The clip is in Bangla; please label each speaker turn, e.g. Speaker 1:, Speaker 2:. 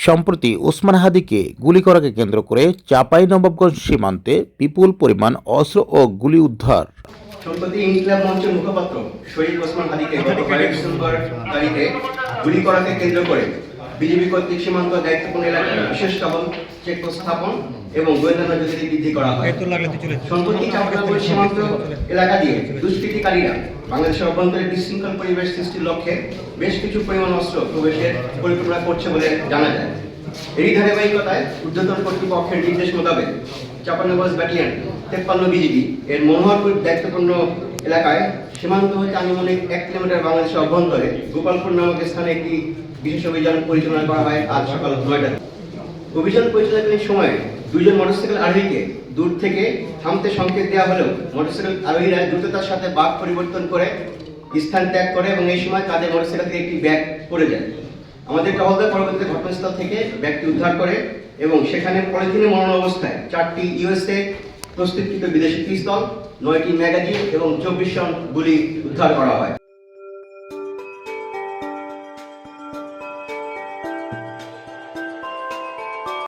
Speaker 1: সম্প্রতি ওসমান হাদিকে গুলি করাকে কেন্দ্র করে চাপাই নবাবগঞ্জ সীমান্তে বিপুল পরিমাণ অস্ত্র ও গুলি উদ্ধার।
Speaker 2: সম্প্রতি ইনকিলাব মঞ্চের মুখপাত্র শরীফ ওসমান হাদিকে গত কয়েক ডিসেম্বর তারিখে গুলি করাকে কেন্দ্র করে বিজেপি কর্তৃক সীমান্ত দায়িত্বপূর্ণ এলাকায় বিশেষ টহল চেকপোস্ট স্থাপন এবং গোয়েন্দা নজরদারি বৃদ্ধি করা হয়। সম্প্রতি চাপড়াপুর সীমান্ত এলাকা দিয়ে দুষ্কৃতিকারীরা বাংলাদেশের অভ্যন্তরে বিশৃঙ্খল পরিবেশ সৃষ্টির লক্ষ্যে বেশ কিছু পরিমাণ অস্ত্র প্রবেশের পরিকল্পনা করছে বলে জানা যায়। এরই ধারাবাহিকতায় ঊর্ধ্বতন কর্তৃপক্ষের নির্দেশ মোতাবেক চাপানগঞ্জ ব্যাটালিয়ন তেপ্পান্ন বিজিবি এর মনোহরপুর দায়িত্বপূর্ণ এলাকায় সীমান্ত হতে আনুমানিক এক কিলোমিটার বাংলাদেশের অভ্যন্তরে গোপালপুর নামক স্থানে একটি বিশেষ অভিযান পরিচালনা করা হয় আজ সকাল নয়টায় অভিযান পরিচালনাকালীন সময়ে দুইজন মোটরসাইকেল আরোহীকে দূর থেকে থামতে সংকেত দেওয়া হলেও মোটরসাইকেল আরোহীরা দ্রুততার সাথে বাঘ পরিবর্তন করে স্থান ত্যাগ করে এবং এই সময় তাদের মোটরসাইকেল থেকে একটি ব্যাগ পড়ে যায়। আমাদের টহলদার পরবর্তীতে ঘটনাস্থল থেকে ব্যাগটি উদ্ধার করে এবং সেখানে পলিথিনে মরণ অবস্থায় চারটি ইউএসএ প্রস্তুতকৃত বিদেশি পিস্তল নয়টি ম্যাগাজিন এবং চব্বিশ জন গুলি উদ্ধার করা হয়।